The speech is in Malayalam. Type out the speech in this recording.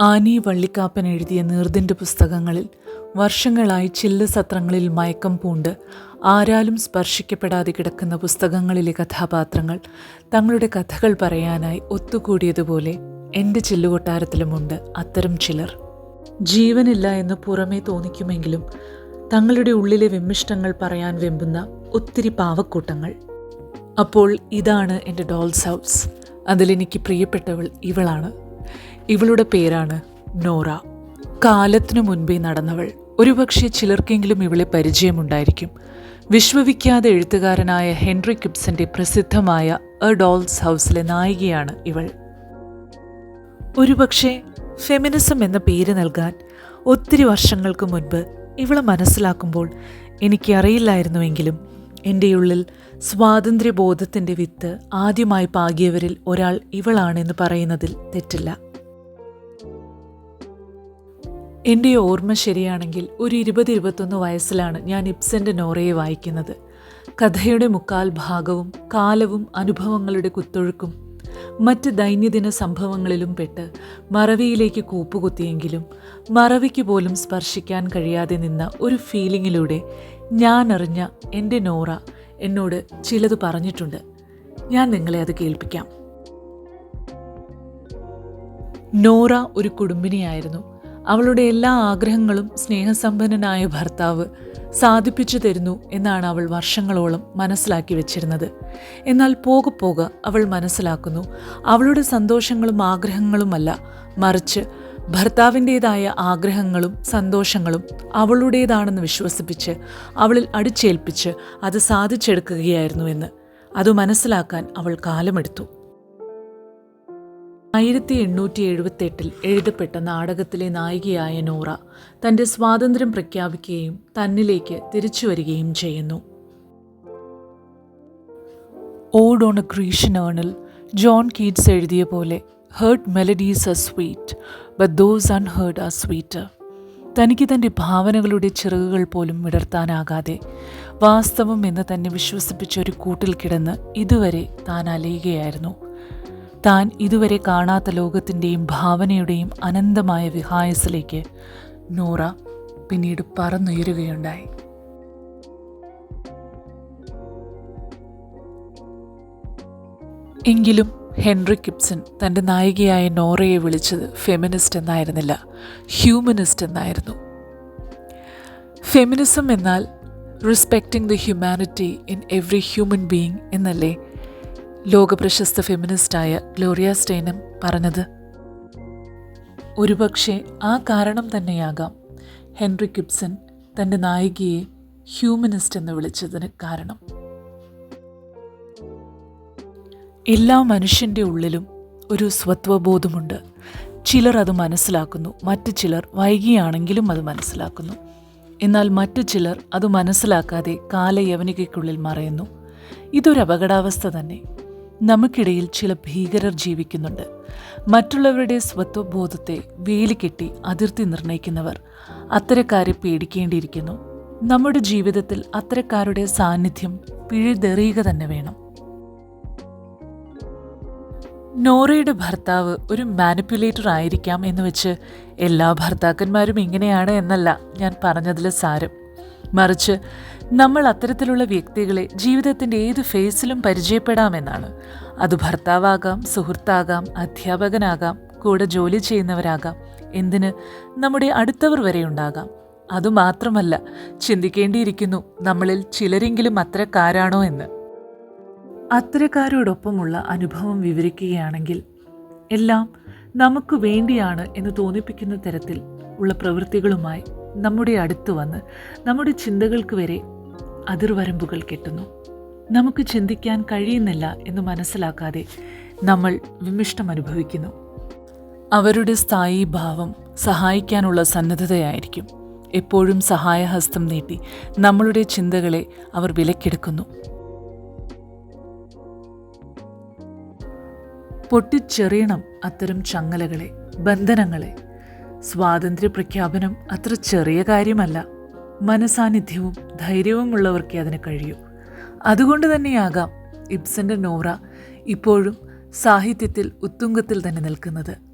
ആനി വള്ളിക്കാപ്പൻ എഴുതിയ നീർദിന്റെ പുസ്തകങ്ങളിൽ വർഷങ്ങളായി ചില്ല സത്രങ്ങളിൽ മയക്കം പൂണ്ട് ആരാലും സ്പർശിക്കപ്പെടാതെ കിടക്കുന്ന പുസ്തകങ്ങളിലെ കഥാപാത്രങ്ങൾ തങ്ങളുടെ കഥകൾ പറയാനായി ഒത്തുകൂടിയതുപോലെ എന്റെ ചില്ലുകൊട്ടാരത്തിലുമുണ്ട് അത്തരം ചിലർ. ജീവനില്ല എന്ന് പുറമേ തോന്നിക്കുമെങ്കിലും തങ്ങളുടെ ഉള്ളിലെ വിമ്മിഷ്ടങ്ങൾ പറയാൻ വെമ്പുന്ന ഒത്തിരി പാവക്കൂട്ടങ്ങൾ. അപ്പോൾ ഇതാണ് എന്റെ ഡോൾസ് ഹൗസ്. അതിലെനിക്ക് പ്രിയപ്പെട്ടവൾ ഇവളാണ്. ഇവളുടെ പേരാണ് നോറ. കാലത്തിനു മുൻപേ നടന്നവൾ. ഒരുപക്ഷെ ചിലർക്കെങ്കിലും ഇവളെ പരിചയമുണ്ടായിരിക്കും. വിശ്വവിഖ്യാത എഴുത്തുകാരനായ ഹെൻറി കിപ്സന്റെ പ്രസിദ്ധമായ എ ഡോൾസ് ഹൗസിലെ നായികയാണ് ഇവൾ. ഒരുപക്ഷെ ഫെമിനിസം എന്ന പേര് നൽകാൻ ഒത്തിരി വർഷങ്ങൾക്ക് മുൻപ് ഇവളെ മനസ്സിലാക്കുമ്പോൾ എനിക്കറിയില്ലായിരുന്നുവെങ്കിലും എന്റെ ഉള്ളിൽ സ്വാതന്ത്ര്യബോധത്തിന്റെ വിത്ത് ആദ്യമായി പാകിയവരിൽ ഒരാൾ ഇവളാണെന്ന് പറയുന്നതിൽ തെറ്റില്ല. എന്റെ ഓർമ്മ ശരിയാണെങ്കിൽ ഒരു ഇരുപത് ഇരുപത്തൊന്ന് വയസ്സിലാണ് ഞാൻ ഇബ്സന്റെ നോറയെ വായിക്കുന്നത്. കഥയുടെ മുക്കാൽ ഭാഗവും കാലവും അനുഭവങ്ങളുടെ കുത്തൊഴുക്കും. മറ്റ് ദൈന്യദിന സംഭവങ്ങളിലും പെട്ട് മറവിയിലേക്ക് കൂപ്പുകുത്തിയെങ്കിലും മറവിക്ക് പോലും സ്പർശിക്കാൻ കഴിയാതെ നിന്ന ഒരു ഫീലിങ്ങിലൂടെ ഞാൻ അറിഞ്ഞ എന്റെ നോറ എന്നോട് ചിലത് പറഞ്ഞിട്ടുണ്ട്. ഞാൻ നിങ്ങളെ അത് കേൾപ്പിക്കാം. നോറ ഒരു കുടുംബിനിയായിരുന്നു. അവളുടെ എല്ലാ ആഗ്രഹങ്ങളും സ്നേഹസമ്പന്നനായ ഭർത്താവ് സാധിപ്പിച്ചു തരുന്നു എന്നാണ് അവൾ വർഷങ്ങളോളം മനസ്സിലാക്കി വെച്ചിരുന്നത്. എന്നാൽ പോകെ പോകെ അവൾ മനസ്സിലാക്കുന്നു അവളുടെ സന്തോഷങ്ങളും ആഗ്രഹങ്ങളുമല്ല മറിച്ച് ഭർത്താവിന്റേതായ ആഗ്രഹങ്ങളും സന്തോഷങ്ങളും അവളുടേതാണെന്ന് വിശ്വസിപ്പിച്ച് അവളിൽ അടിച്ചേൽപ്പിച്ച് അത് സാധിച്ചെടുക്കുകയായിരുന്നു എന്ന്. അത് മനസ്സിലാക്കാൻ അവൾ കാലമെടുത്തു. ആയിരത്തി എണ്ണൂറ്റി എഴുപത്തെട്ടിൽ എഴുതപ്പെട്ട നാടകത്തിലെ നായികയായ നോറ തന്റെ സ്വാതന്ത്ര്യം പ്രഖ്യാപിക്കുകയും തന്നിലേക്ക് തിരിച്ചു വരികയും ചെയ്യുന്നു. ഓഡ് ഓൺ എ ഗ്രീഷ്യൻ ഏണൽ ജോൺ കീറ്റ്സ് എഴുതിയ പോലെ heard melodies are sweet but those unheard are sweet തനിക്ക് തന്റെ ഭാവനകളുടെ ചിറകുകൾ പോലും വിടർത്താനാകാതെ വാസ്തവം എന്ന് തന്നെ വിശ്വസിപ്പിച്ച ഒരു കൂട്ടിൽ കിടന്ന് ഇതുവരെ താൻ അലയുകയായിരുന്നു. താൻ ഇതുവരെ കാണാത്ത ലോകത്തിന്റെയും ഭാവനയുടെയും അനന്തമായ വിഹായസിലേക്ക് നൂറ പിന്നീട് പറന്നുയരുകയുണ്ടായി. എങ്കിലും ഹെൻറി കിപ്സൺ തന്റെ നായികയായ നോറയെ വിളിച്ചത് ഫെമിനിസ്റ്റ് എന്നായിരുന്നില്ല ഹ്യൂമനിസ്റ്റ് എന്നായിരുന്നു. ഫെമിനിസം എന്നാൽ respecting the humanity in every human being എന്നല്ലേ ലോകപ്രശസ്ത ഫെമിനിസ്റ്റായ ഗ്ലോറിയ സ്റ്റെയിനം പറഞ്ഞത് ഒരുപക്ഷെ ആ കാരണം തന്നെയാകാം ഹെൻറി കിപ്സൺ തന്റെ നായികയെ ഹ്യൂമനിസ്റ്റ് എന്ന് വിളിച്ചതിന് കാരണം. എല്ലാ മനുഷ്യന്റെ ഉള്ളിലും ഒരു സ്വത്വബോധമുണ്ട്. ചിലർ അത് മനസ്സിലാക്കുന്നു മറ്റു ചിലർ വൈകിയാണെങ്കിലും അത് മനസ്സിലാക്കുന്നു. എന്നാൽ മറ്റു ചിലർ അത് മനസ്സിലാക്കാതെ കാലയവനികയ്ക്കുള്ളിൽ മറയുന്നു. ഇതൊരു അപകടാവസ്ഥ തന്നെ. നമുക്കിടയിൽ ചില ഭീകരർ ജീവിക്കുന്നുണ്ട്. മറ്റുള്ളവരുടെ സ്വത്വബോധത്തെ വേലിക്കെട്ടി അതിർത്തി നിർണയിക്കുന്നവർ അത്തരക്കാരെ പേടിക്കേണ്ടിയിരിക്കുന്നു. നമ്മുടെ ജീവിതത്തിൽ അത്തരക്കാരുടെ സാന്നിധ്യം പിഴുതെറിയുക തന്നെ വേണം. നോറയുടെ ഭർത്താവ് ഒരു മാനിപ്പുലേറ്റർ ആയിരിക്കാം എന്ന് വെച്ച് എല്ലാ ഭർത്താക്കന്മാരും ഇങ്ങനെയാണ് എന്നല്ല ഞാൻ പറഞ്ഞതിൽ സാരം. മറിച്ച് നമ്മൾ അത്തരത്തിലുള്ള വ്യക്തികളെ ജീവിതത്തിന്റെ ഏത് ഫേസിലും പരിചയപ്പെടാമെന്നാണ്. അത് ഭർത്താവാകാം സുഹൃത്താകാം അധ്യാപകനാകാം കൂടെ ജോലി ചെയ്യുന്നവരാകാം. എന്തിന്? നമ്മുടെ അടുത്തവർ വരെ ഉണ്ടാകാം. അതുമാത്രമല്ല ചിന്തിക്കേണ്ടിയിരിക്കുന്നു നമ്മളിൽ ചിലരെങ്കിലും അത്തരക്കാരാണോ എന്ന്. അത്തരക്കാരോടൊപ്പമുള്ള അനുഭവം വിവരിക്കുകയാണെങ്കിൽ എല്ലാം നമുക്ക് വേണ്ടിയാണ് എന്ന് തോന്നിപ്പിക്കുന്ന തരത്തിൽ ഉള്ള പ്രവൃത്തികളുമായി നമ്മുടെ അടുത്ത് വന്ന് നമ്മുടെ ചിന്തകൾക്ക് വരെ അതിർവരമ്പുകൾ കെട്ടുന്നു. നമുക്ക് ചിന്തിക്കാൻ കഴിയുന്നില്ല എന്ന് മനസ്സിലാക്കാതെ നമ്മൾ വിമിഷ്ടം അനുഭവിക്കുന്നു അവരുടെ സ്ഥായി ഭാവം സഹായിക്കാനുള്ള സന്നദ്ധതയായിരിക്കും. എപ്പോഴും സഹായഹസ്തം നീട്ടി നമ്മളുടെ ചിന്തകളെ അവർ വിലക്കെടുക്കുന്നു. പൊട്ടിച്ചെറിയണം അത്തരം ചങ്ങലകളെ ബന്ധനങ്ങളെ. സ്വാതന്ത്ര്യ പ്രഖ്യാപനം അത്ര ചെറിയ കാര്യമല്ല. മനസാന്നിധ്യവും ധൈര്യവും ഉള്ളവർക്കേ അതിന് കഴിയൂ. അതുകൊണ്ട് തന്നെയാകാം ഇബ്സന്റെ നോറ ഇപ്പോഴും സാഹിത്യത്തിൽ ഉത്തുംഗത്തിൽ തന്നെ നിൽക്കുന്നത്.